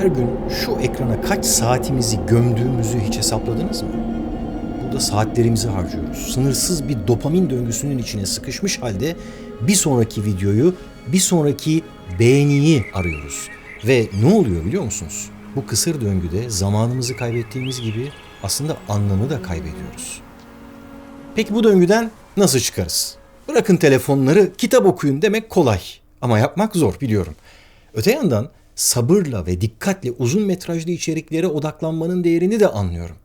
her gün şu ekrana kaç saatimizi gömdüğümüzü hiç hesapladınız mı? Burada saatlerimizi harcıyoruz. Sınırsız bir dopamin döngüsünün içine sıkışmış halde bir sonraki videoyu, bir sonraki beğeniyi arıyoruz. Ve ne oluyor biliyor musunuz? Bu kısır döngüde zamanımızı kaybettiğimiz gibi aslında anlamı da kaybediyoruz. Peki bu döngüden nasıl çıkarız? Bırakın telefonları, kitap okuyun demek kolay. Ama yapmak zor biliyorum. Öte yandan sabırla ve dikkatle uzun metrajlı içeriklere odaklanmanın değerini de anlıyorum.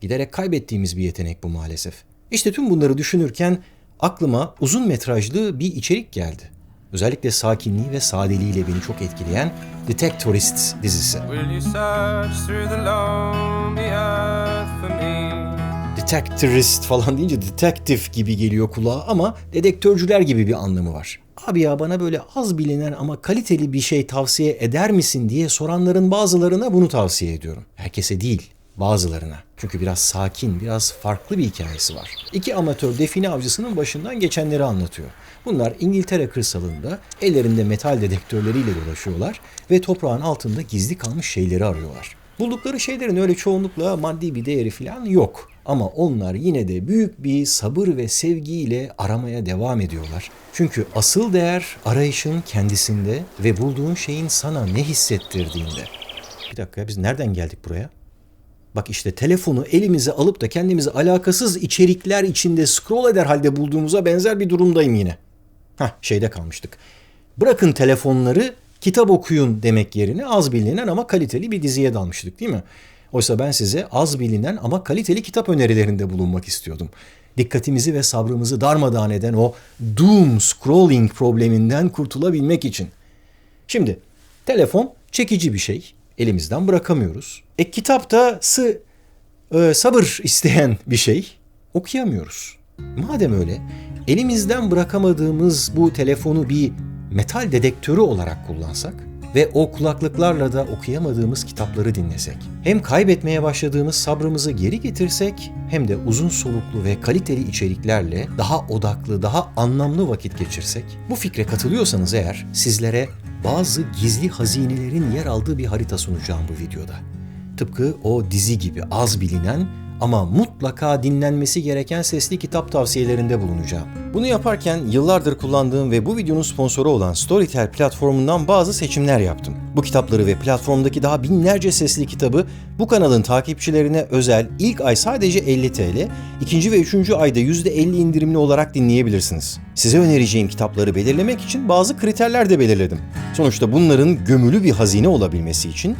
Giderek kaybettiğimiz bir yetenek bu maalesef. İşte tüm bunları düşünürken aklıma uzun metrajlı bir içerik geldi. Özellikle sakinliği ve sadeliğiyle beni çok etkileyen Detectorist dizisi. Detectorist falan deyince detective gibi geliyor kulağa ama dedektörcüler gibi bir anlamı var. Abi ya bana böyle az bilinen ama kaliteli bir şey tavsiye eder misin diye soranların bazılarına bunu tavsiye ediyorum. Herkese değil, bazılarına. Çünkü biraz sakin, biraz farklı bir hikayesi var. İki amatör define avcısının başından geçenleri anlatıyor. Bunlar İngiltere kırsalında ellerinde metal dedektörleriyle dolaşıyorlar ve toprağın altında gizli kalmış şeyleri arıyorlar. Buldukları şeylerin öyle çoğunlukla maddi bir değeri falan yok. Ama onlar yine de büyük bir sabır ve sevgiyle aramaya devam ediyorlar. Çünkü asıl değer arayışın kendisinde ve bulduğun şeyin sana ne hissettirdiğinde. Bir dakika ya biz nereden geldik buraya? Bak işte telefonu elimize alıp da kendimizi alakasız içerikler içinde scroll eder halde bulduğumuza benzer bir durumdayım yine. Hah şeyde kalmıştık. Bırakın telefonları kitap okuyun demek yerine az bilinen ama kaliteli bir diziye dalmıştık değil mi? Oysa ben size az bilinen ama kaliteli kitap önerilerinde bulunmak istiyordum. Dikkatimizi ve sabrımızı darmadağın eden o doom scrolling probleminden kurtulabilmek için. Şimdi telefon çekici bir şey. Elimizden bırakamıyoruz. E kitap da sı, e, sabır isteyen bir şey. Okuyamıyoruz. Madem öyle elimizden bırakamadığımız bu telefonu bir metal dedektörü olarak kullansak ve o kulaklıklarla da okuyamadığımız kitapları dinlesek. Hem kaybetmeye başladığımız sabrımızı geri getirsek hem de uzun soluklu ve kaliteli içeriklerle daha odaklı, daha anlamlı vakit geçirsek. Bu fikre katılıyorsanız eğer sizlere bazı gizli hazinelerin yer aldığı bir harita sunacağım bu videoda. Tıpkı o dizi gibi az bilinen ama mutlaka dinlenmesi gereken sesli kitap tavsiyelerinde bulunacağım. Bunu yaparken yıllardır kullandığım ve bu videonun sponsoru olan Storytel platformundan bazı seçimler yaptım. Bu kitapları ve platformdaki daha binlerce sesli kitabı bu kanalın takipçilerine özel ilk ay sadece 50 TL, ikinci ve üçüncü ayda %50 indirimli olarak dinleyebilirsiniz. Size önereceğim kitapları belirlemek için bazı kriterler de belirledim. Sonuçta bunların gömülü bir hazine olabilmesi için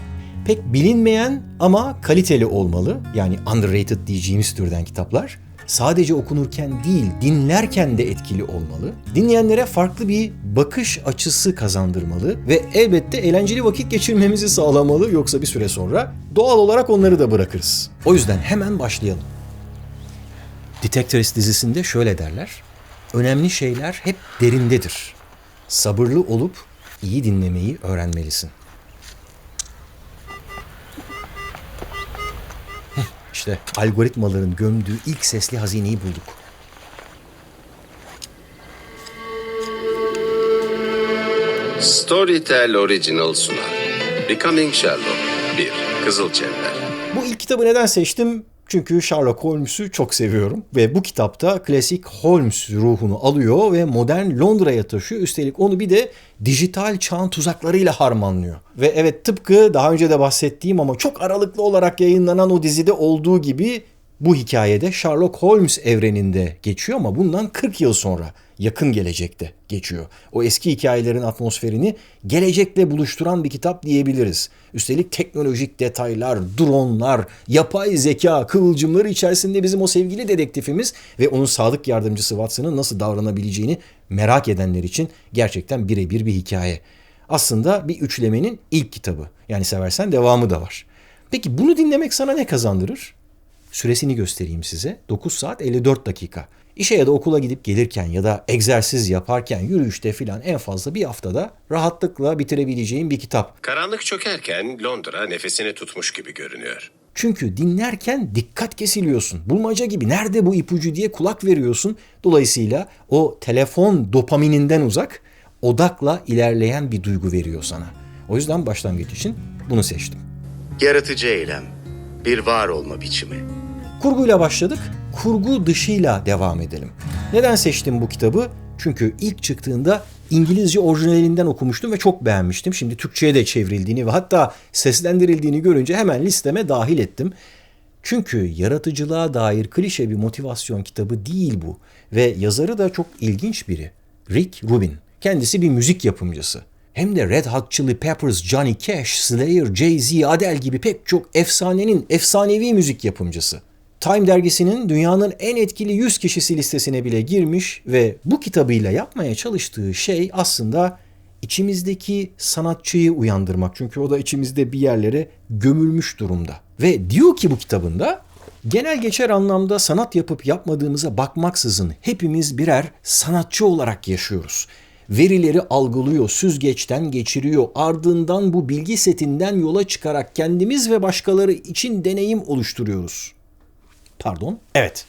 pek bilinmeyen ama kaliteli olmalı. Yani underrated diyeceğimiz türden kitaplar. Sadece okunurken değil, dinlerken de etkili olmalı. Dinleyenlere farklı bir bakış açısı kazandırmalı ve elbette eğlenceli vakit geçirmemizi sağlamalı yoksa bir süre sonra doğal olarak onları da bırakırız. O yüzden hemen başlayalım. Detectorist dizisinde şöyle derler. Önemli şeyler hep derindedir. Sabırlı olup iyi dinlemeyi öğrenmelisin. İşte algoritmaların gömdüğü ilk sesli hazineyi bulduk. Storytel Original sunar. Becoming Sherlock 1. Kızıl Çember Bu ilk kitabı neden seçtim? Çünkü Sherlock Holmes'u çok seviyorum ve bu kitapta klasik Holmes ruhunu alıyor ve modern Londra'ya taşıyor. Üstelik onu bir de dijital çağın tuzaklarıyla harmanlıyor. Ve evet tıpkı daha önce de bahsettiğim ama çok aralıklı olarak yayınlanan o dizide olduğu gibi bu hikayede Sherlock Holmes evreninde geçiyor ama bundan 40 yıl sonra yakın gelecekte geçiyor. O eski hikayelerin atmosferini gelecekle buluşturan bir kitap diyebiliriz. Üstelik teknolojik detaylar, dronlar, yapay zeka kıvılcımları içerisinde bizim o sevgili dedektifimiz ve onun sadık yardımcısı Watson'ın nasıl davranabileceğini merak edenler için gerçekten birebir bir hikaye. Aslında bir üçlemenin ilk kitabı. Yani seversen devamı da var. Peki bunu dinlemek sana ne kazandırır? Süresini göstereyim size. 9 saat 54 dakika. İşe ya da okula gidip gelirken ya da egzersiz yaparken, yürüyüşte filan en fazla bir haftada rahatlıkla bitirebileceğin bir kitap. Karanlık çökerken Londra nefesini tutmuş gibi görünüyor. Çünkü dinlerken dikkat kesiliyorsun. Bulmaca gibi nerede bu ipucu diye kulak veriyorsun. Dolayısıyla o telefon dopamininden uzak, odakla ilerleyen bir duygu veriyor sana. O yüzden başlangıç için bunu seçtim. Yaratıcı eylem, bir var olma biçimi. Kurguyla başladık, kurgu dışıyla devam edelim. Neden seçtim bu kitabı? Çünkü ilk çıktığında İngilizce orijinalinden okumuştum ve çok beğenmiştim. Şimdi Türkçe'ye de çevrildiğini ve hatta seslendirildiğini görünce hemen listeme dahil ettim. Çünkü yaratıcılığa dair klişe bir motivasyon kitabı değil bu ve yazarı da çok ilginç biri. Rick Rubin. Kendisi bir müzik yapımcısı. Hem de Red Hot Chili Peppers, Johnny Cash, Slayer, Jay-Z, Adele gibi pek çok efsanenin efsanevi müzik yapımcısı. Time dergisinin dünyanın en etkili 100 kişisi listesine bile girmiş ve bu kitabıyla yapmaya çalıştığı şey aslında içimizdeki sanatçıyı uyandırmak. Çünkü o da içimizde bir yerlere gömülmüş durumda. Ve diyor ki bu kitabında genel geçer anlamda sanat yapıp yapmadığımıza bakmaksızın hepimiz birer sanatçı olarak yaşıyoruz. Verileri algılıyor, süzgeçten geçiriyor. Ardından bu bilgi setinden yola çıkarak kendimiz ve başkaları için deneyim oluşturuyoruz. Pardon? Evet.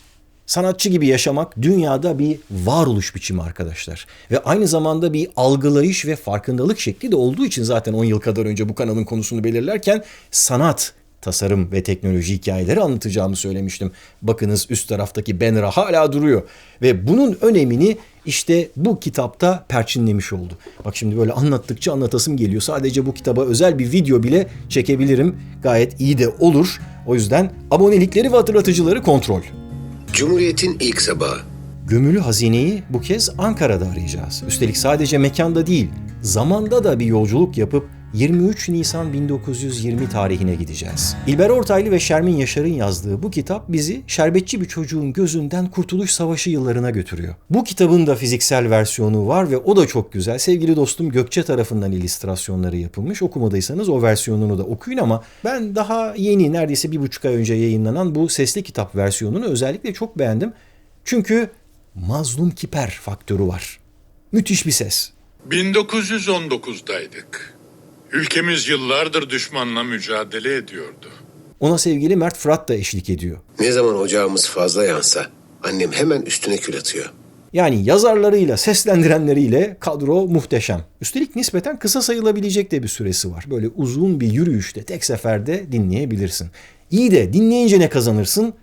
Sanatçı gibi yaşamak dünyada bir varoluş biçimi arkadaşlar. Ve aynı zamanda bir algılayış ve farkındalık şekli de olduğu için zaten 10 yıl kadar önce bu kanalın konusunu belirlerken sanat, tasarım ve teknoloji hikayeleri anlatacağımı söylemiştim. Bakınız üst taraftaki banner hala duruyor. Ve bunun önemini işte bu kitapta perçinlemiş oldu. Bak şimdi böyle anlattıkça anlatasım geliyor. Sadece bu kitaba özel bir video bile çekebilirim. Gayet iyi de olur. O yüzden abonelikleri ve hatırlatıcıları kontrol. Cumhuriyet'in ilk sabahı. Gömülü hazineyi bu kez Ankara'da arayacağız. Üstelik sadece mekanda değil, zamanda da bir yolculuk yapıp 23 Nisan 1920 tarihine gideceğiz. İlber Ortaylı ve Şermin Yaşar'ın yazdığı bu kitap bizi şerbetçi bir çocuğun gözünden Kurtuluş Savaşı yıllarına götürüyor. Bu kitabın da fiziksel versiyonu var ve o da çok güzel. Sevgili dostum Gökçe tarafından illüstrasyonları yapılmış. Okumadıysanız o versiyonunu da okuyun ama ben daha yeni neredeyse bir buçuk ay önce yayınlanan bu sesli kitap versiyonunu özellikle çok beğendim. Çünkü mazlum kiper faktörü var. Müthiş bir ses. 1919'daydık. Ülkemiz yıllardır düşmanla mücadele ediyordu. Ona sevgili Mert Fırat da eşlik ediyor. Ne zaman ocağımız fazla yansa annem hemen üstüne kül atıyor. Yani yazarlarıyla, seslendirenleriyle kadro muhteşem. Üstelik nispeten kısa sayılabilecek de bir süresi var. Böyle uzun bir yürüyüşte tek seferde dinleyebilirsin. İyi de dinleyince ne kazanırsın?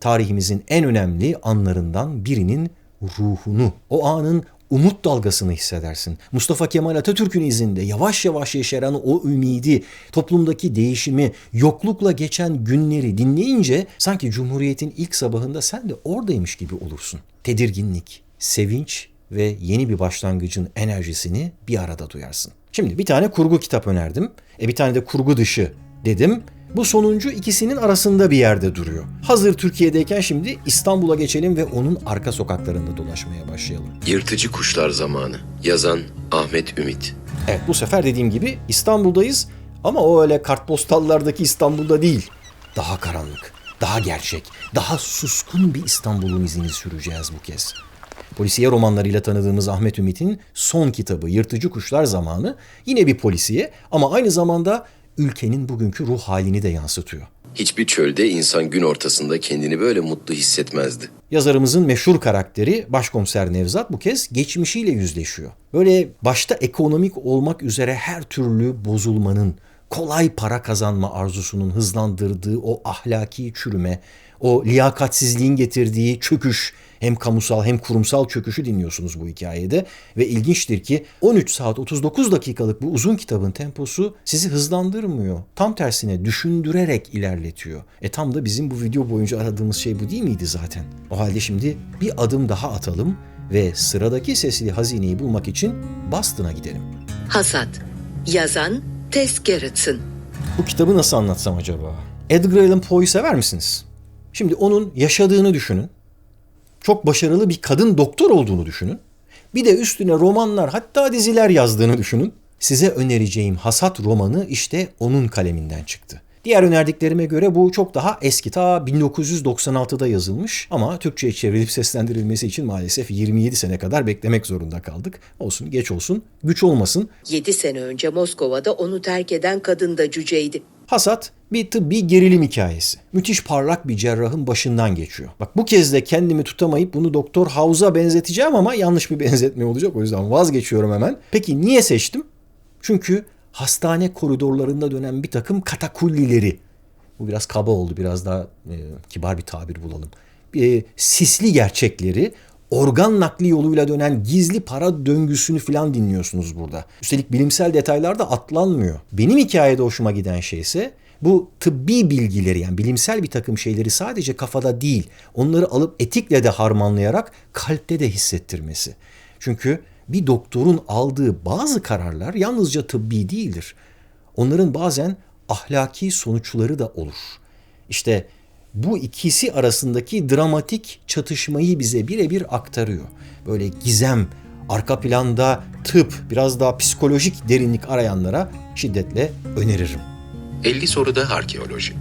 Tarihimizin en önemli anlarından birinin ruhunu, o anın umut dalgasını hissedersin. Mustafa Kemal Atatürk'ün izinde yavaş yavaş yeşeren o ümidi, toplumdaki değişimi, yoklukla geçen günleri dinleyince sanki Cumhuriyet'in ilk sabahında sen de oradaymış gibi olursun. Tedirginlik, sevinç ve yeni bir başlangıcın enerjisini bir arada duyarsın. Şimdi bir tane kurgu kitap önerdim. E bir tane de kurgu dışı dedim. Bu sonuncu ikisinin arasında bir yerde duruyor. Hazır Türkiye'deyken şimdi İstanbul'a geçelim ve onun arka sokaklarında dolaşmaya başlayalım. Yırtıcı Kuşlar Zamanı. Yazan Ahmet Ümit. Evet bu sefer dediğim gibi İstanbul'dayız ama o öyle kartpostallardaki İstanbul'da değil. Daha karanlık, daha gerçek, daha suskun bir İstanbul'un izini süreceğiz bu kez. Polisiye romanlarıyla tanıdığımız Ahmet Ümit'in son kitabı Yırtıcı Kuşlar Zamanı yine bir polisiye ama aynı zamanda ülkenin bugünkü ruh halini de yansıtıyor. Hiçbir çölde insan gün ortasında kendini böyle mutlu hissetmezdi. Yazarımızın meşhur karakteri Başkomiser Nevzat bu kez geçmişiyle yüzleşiyor. Böyle başta ekonomik olmak üzere her türlü bozulmanın, kolay para kazanma arzusunun hızlandırdığı o ahlaki çürüme, o liyakatsizliğin getirdiği çöküş, hem kamusal hem kurumsal çöküşü dinliyorsunuz bu hikayede ve ilginçtir ki 13 saat 39 dakikalık bu uzun kitabın temposu sizi hızlandırmıyor. Tam tersine düşündürerek ilerletiyor. E tam da bizim bu video boyunca aradığımız şey bu değil miydi zaten? O halde şimdi bir adım daha atalım ve sıradaki sesli hazineyi bulmak için Boston'a gidelim. Hasat. Yazan Tess Gerritsen. Bu kitabı nasıl anlatsam acaba? Edgar Allan Poe'yu sever misiniz? Şimdi onun yaşadığını düşünün. Çok başarılı bir kadın doktor olduğunu düşünün. Bir de üstüne romanlar hatta diziler yazdığını düşünün. Size önereceğim Hasat romanı işte onun kaleminden çıktı. Diğer önerdiklerime göre bu çok daha eski. Ta 1996'da yazılmış ama Türkçe'ye çevrilip seslendirilmesi için maalesef 27 sene kadar beklemek zorunda kaldık. Olsun geç olsun, güç olmasın. 7 sene önce Moskova'da onu terk eden kadın da cüceydi. Hasat bir tıbbi gerilim hikayesi. Müthiş parlak bir cerrahın başından geçiyor. Bak bu kez de kendimi tutamayıp bunu Doktor House'a benzeteceğim ama yanlış bir benzetme olacak. O yüzden vazgeçiyorum hemen. Peki niye seçtim? Çünkü hastane koridorlarında dönen bir takım katakullileri. Bu biraz kaba oldu. Biraz daha e, kibar bir tabir bulalım. E, sisli gerçekleri, organ nakli yoluyla dönen gizli para döngüsünü falan dinliyorsunuz burada. Üstelik bilimsel detaylar da atlanmıyor. Benim hikayede hoşuma giden şey ise bu tıbbi bilgileri yani bilimsel bir takım şeyleri sadece kafada değil, onları alıp etikle de harmanlayarak kalpte de hissettirmesi. Çünkü bir doktorun aldığı bazı kararlar yalnızca tıbbi değildir. Onların bazen ahlaki sonuçları da olur. İşte bu ikisi arasındaki dramatik çatışmayı bize birebir aktarıyor. Böyle gizem, arka planda tıp, biraz daha psikolojik derinlik arayanlara şiddetle öneririm. 50 soruda arkeoloji.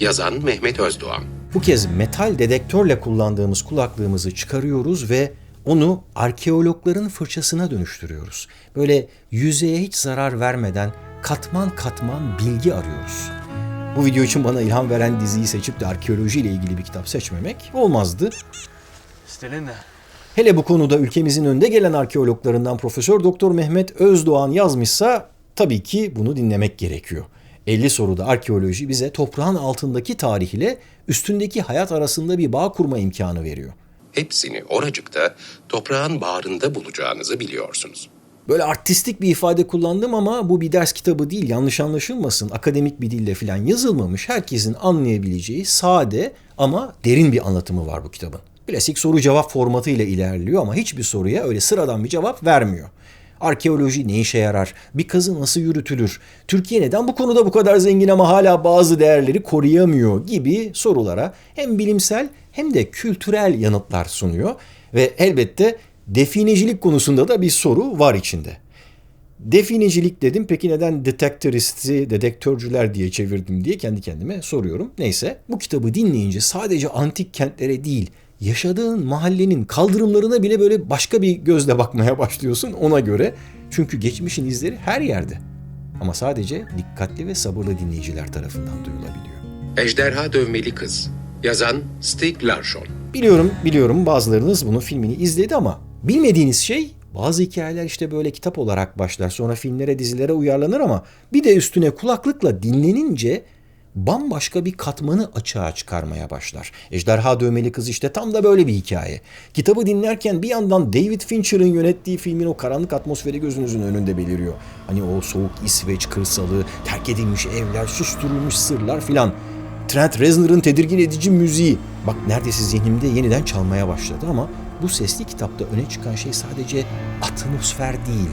Yazan Mehmet Özdoğan. Bu kez metal dedektörle kullandığımız kulaklığımızı çıkarıyoruz ve onu arkeologların fırçasına dönüştürüyoruz. Böyle yüzeye hiç zarar vermeden katman katman bilgi arıyoruz. Bu video için bana ilham veren diziyi seçip de arkeoloji ile ilgili bir kitap seçmemek olmazdı. Hele bu konuda ülkemizin önde gelen arkeologlarından Profesör Doktor Mehmet Özdoğan yazmışsa tabii ki bunu dinlemek gerekiyor. 50 soruda arkeoloji bize toprağın altındaki tarih ile üstündeki hayat arasında bir bağ kurma imkanı veriyor. Hepsini oracıkta toprağın bağrında bulacağınızı biliyorsunuz. Böyle artistik bir ifade kullandım ama bu bir ders kitabı değil yanlış anlaşılmasın. Akademik bir dille falan yazılmamış herkesin anlayabileceği sade ama derin bir anlatımı var bu kitabın. Klasik soru cevap formatı ile ilerliyor ama hiçbir soruya öyle sıradan bir cevap vermiyor. Arkeoloji ne işe yarar? Bir kazı nasıl yürütülür? Türkiye neden bu konuda bu kadar zengin ama hala bazı değerleri koruyamıyor gibi sorulara hem bilimsel hem de kültürel yanıtlar sunuyor ve elbette definecilik konusunda da bir soru var içinde. Definecilik dedim peki neden detektoristi, dedektörcüler diye çevirdim diye kendi kendime soruyorum. Neyse bu kitabı dinleyince sadece antik kentlere değil yaşadığın mahallenin kaldırımlarına bile böyle başka bir gözle bakmaya başlıyorsun ona göre. Çünkü geçmişin izleri her yerde. Ama sadece dikkatli ve sabırlı dinleyiciler tarafından duyulabiliyor. Ejderha Dövmeli Kız. Yazan Stig Larsson. Biliyorum, biliyorum bazılarınız bunun filmini izledi ama bilmediğiniz şey bazı hikayeler işte böyle kitap olarak başlar sonra filmlere dizilere uyarlanır ama bir de üstüne kulaklıkla dinlenince bambaşka bir katmanı açığa çıkarmaya başlar. Ejderha Dövmeli Kız işte tam da böyle bir hikaye. Kitabı dinlerken bir yandan David Fincher'ın yönettiği filmin o karanlık atmosferi gözünüzün önünde beliriyor. Hani o soğuk İsveç kırsalı, terk edilmiş evler, susturulmuş sırlar filan. Trent Reznor'ın tedirgin edici müziği. Bak neredeyse zihnimde yeniden çalmaya başladı ama bu sesli kitapta öne çıkan şey sadece atmosfer değil.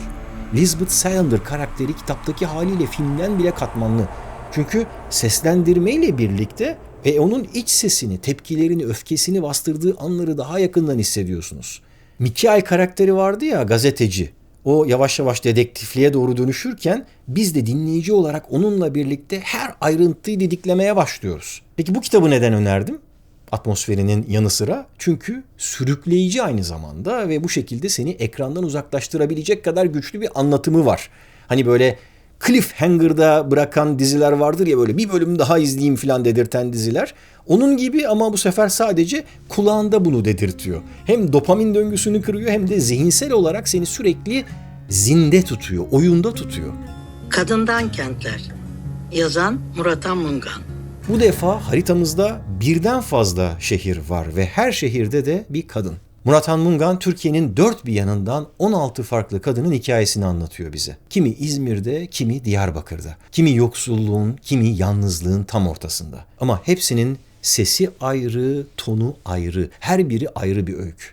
Lisbeth Salander karakteri kitaptaki haliyle filmden bile katmanlı. Çünkü seslendirmeyle birlikte ve onun iç sesini, tepkilerini, öfkesini bastırdığı anları daha yakından hissediyorsunuz. Mikael karakteri vardı ya gazeteci. O yavaş yavaş dedektifliğe doğru dönüşürken biz de dinleyici olarak onunla birlikte her ayrıntıyı didiklemeye başlıyoruz. Peki bu kitabı neden önerdim? Atmosferinin yanı sıra çünkü sürükleyici aynı zamanda ve bu şekilde seni ekrandan uzaklaştırabilecek kadar güçlü bir anlatımı var. Hani böyle cliffhanger'da bırakan diziler vardır ya böyle bir bölüm daha izleyeyim falan dedirten diziler. Onun gibi ama bu sefer sadece kulağında bunu dedirtiyor. Hem dopamin döngüsünü kırıyor hem de zihinsel olarak seni sürekli zinde tutuyor, oyunda tutuyor. Kadından Kentler. Yazan Murat Mungan. Bu defa haritamızda birden fazla şehir var ve her şehirde de bir kadın. Murat Han Mungan Türkiye'nin dört bir yanından 16 farklı kadının hikayesini anlatıyor bize. Kimi İzmir'de, kimi Diyarbakır'da. Kimi yoksulluğun, kimi yalnızlığın tam ortasında. Ama hepsinin sesi ayrı, tonu ayrı, her biri ayrı bir öykü.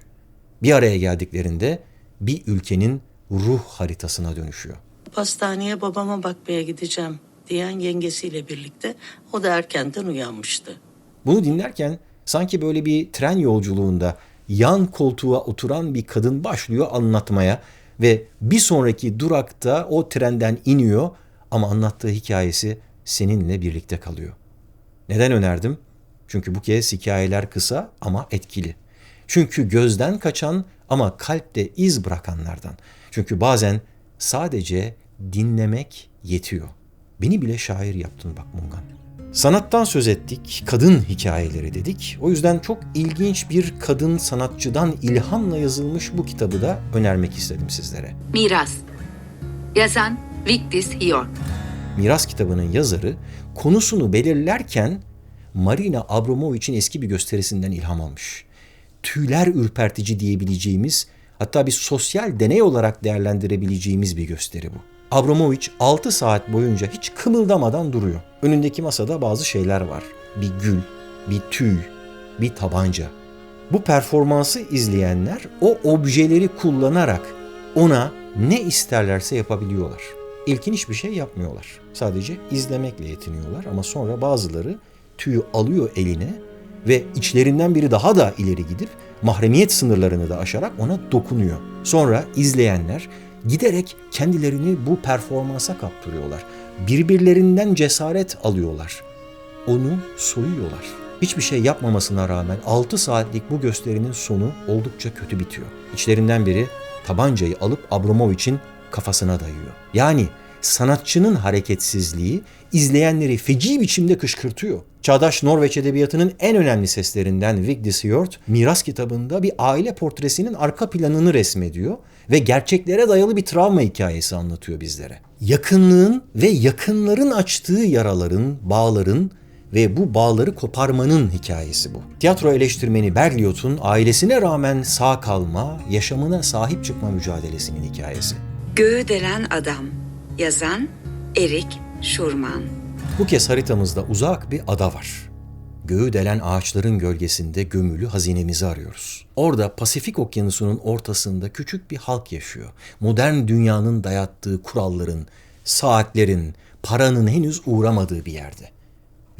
Bir araya geldiklerinde bir ülkenin ruh haritasına dönüşüyor. Pastaneye babama bakmaya gideceğim diyen yengesiyle birlikte o da erkenden uyanmıştı. Bunu dinlerken sanki böyle bir tren yolculuğunda yan koltuğa oturan bir kadın başlıyor anlatmaya ve bir sonraki durakta o trenden iniyor ama anlattığı hikayesi seninle birlikte kalıyor. Neden önerdim? Çünkü bu kez hikayeler kısa ama etkili. Çünkü gözden kaçan ama kalpte iz bırakanlardan. Çünkü bazen sadece dinlemek yetiyor. Beni bile şair yaptın bak Mungan. Sanattan söz ettik, kadın hikayeleri dedik. O yüzden çok ilginç bir kadın sanatçıdan ilhamla yazılmış bu kitabı da önermek istedim sizlere. Miras. Yazan Victis Hior. Miras kitabının yazarı konusunu belirlerken Marina Abramovich'in eski bir gösterisinden ilham almış. Tüyler ürpertici diyebileceğimiz hatta bir sosyal deney olarak değerlendirebileceğimiz bir gösteri bu. Abramovich 6 saat boyunca hiç kımıldamadan duruyor. Önündeki masada bazı şeyler var. Bir gül, bir tüy, bir tabanca. Bu performansı izleyenler o objeleri kullanarak ona ne isterlerse yapabiliyorlar. İlkin hiçbir şey yapmıyorlar. Sadece izlemekle yetiniyorlar ama sonra bazıları tüyü alıyor eline ve içlerinden biri daha da ileri gidip mahremiyet sınırlarını da aşarak ona dokunuyor. Sonra izleyenler giderek kendilerini bu performansa kaptırıyorlar. Birbirlerinden cesaret alıyorlar. Onu soyuyorlar. Hiçbir şey yapmamasına rağmen 6 saatlik bu gösterinin sonu oldukça kötü bitiyor. İçlerinden biri tabancayı alıp Abramovich'in kafasına dayıyor. Yani sanatçının hareketsizliği izleyenleri feci biçimde kışkırtıyor. Çağdaş Norveç edebiyatının en önemli seslerinden Vigdis Hjorth, Miras kitabında bir aile portresinin arka planını resmediyor ve gerçeklere dayalı bir travma hikayesi anlatıyor bizlere. Yakınlığın ve yakınların açtığı yaraların, bağların ve bu bağları koparmanın hikayesi bu. Tiyatro eleştirmeni Berliotz'un ailesine rağmen sağ kalma, yaşamına sahip çıkma mücadelesinin hikayesi. Göğü delen adam. Yazan Erik Schurman. Bu kez haritamızda uzak bir ada var. Göğü delen ağaçların gölgesinde gömülü hazinemizi arıyoruz. Orada Pasifik Okyanusu'nun ortasında küçük bir halk yaşıyor. Modern dünyanın dayattığı kuralların, saatlerin, paranın henüz uğramadığı bir yerde.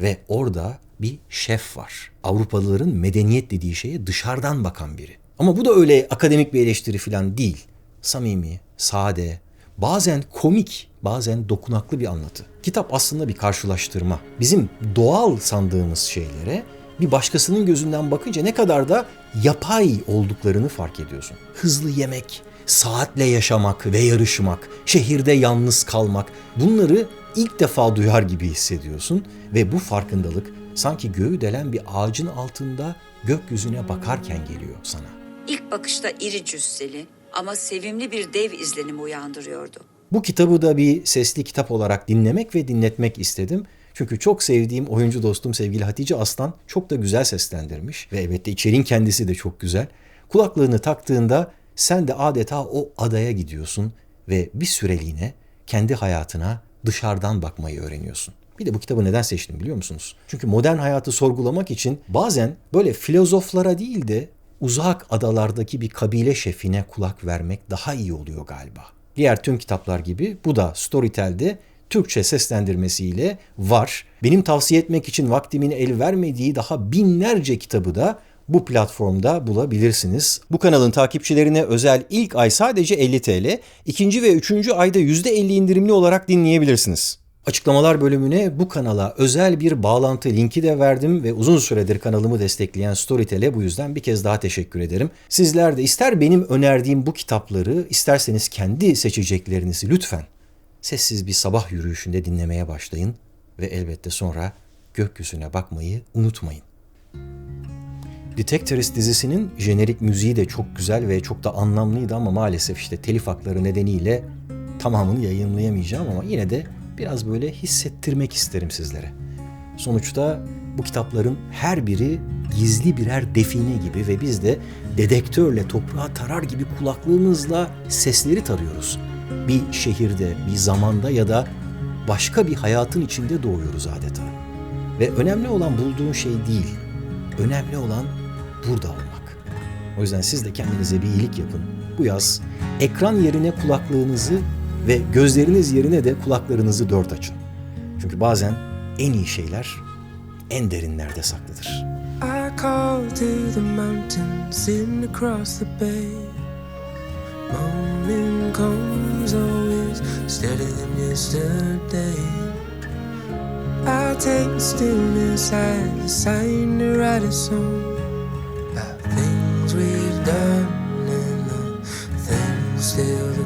Ve orada bir şef var. Avrupalıların medeniyet dediği şeye dışarıdan bakan biri. Ama bu da öyle akademik bir eleştiri falan değil. Samimi, sade, bazen komik, bazen dokunaklı bir anlatı. Kitap aslında bir karşılaştırma. Bizim doğal sandığımız şeylere bir başkasının gözünden bakınca ne kadar da yapay olduklarını fark ediyorsun. Hızlı yemek, saatle yaşamak ve yarışmak, şehirde yalnız kalmak bunları ilk defa duyar gibi hissediyorsun ve bu farkındalık sanki göğü delen bir ağacın altında gökyüzüne bakarken geliyor sana. İlk bakışta iri cüsseli ama sevimli bir dev izlenimi uyandırıyordu. Bu kitabı da bir sesli kitap olarak dinlemek ve dinletmek istedim. Çünkü çok sevdiğim oyuncu dostum sevgili Hatice Aslan çok da güzel seslendirmiş ve elbette içeriğin kendisi de çok güzel. Kulaklığını taktığında sen de adeta o adaya gidiyorsun ve bir süreliğine kendi hayatına dışarıdan bakmayı öğreniyorsun. Bir de bu kitabı neden seçtim biliyor musunuz? Çünkü modern hayatı sorgulamak için bazen böyle filozoflara değil de uzak adalardaki bir kabile şefine kulak vermek daha iyi oluyor galiba. Diğer tüm kitaplar gibi bu da Storytel'de Türkçe seslendirmesiyle var. Benim tavsiye etmek için vaktimin el vermediği daha binlerce kitabı da bu platformda bulabilirsiniz. Bu kanalın takipçilerine özel ilk ay sadece 50 TL, ikinci ve üçüncü ayda %50 indirimli olarak dinleyebilirsiniz. Açıklamalar bölümüne bu kanala özel bir bağlantı linki de verdim ve uzun süredir kanalımı destekleyen Storytel'e bu yüzden bir kez daha teşekkür ederim. Sizler de ister benim önerdiğim bu kitapları isterseniz kendi seçeceklerinizi lütfen sessiz bir sabah yürüyüşünde dinlemeye başlayın ve elbette sonra gökyüzüne bakmayı unutmayın. Detectorist dizisinin jenerik müziği de çok güzel ve çok da anlamlıydı ama maalesef işte telif hakları nedeniyle tamamını yayınlayamayacağım ama yine de biraz böyle hissettirmek isterim sizlere. Sonuçta bu kitapların her biri gizli birer define gibi ve biz de dedektörle toprağa tarar gibi kulaklığımızla sesleri tarıyoruz. Bir şehirde, bir zamanda ya da başka bir hayatın içinde doğuyoruz adeta. Ve önemli olan bulduğun şey değil, önemli olan burada olmak. O yüzden siz de kendinize bir iyilik yapın. Bu yaz ekran yerine kulaklığınızı ve gözleriniz yerine de kulaklarınızı dört açın. Çünkü bazen en iyi şeyler en derinlerde saklıdır. I call to the mountains sitting across the bay Morning comes always steady than yesterday I'll take the stillness as a sign to write a song About things we've done and the things still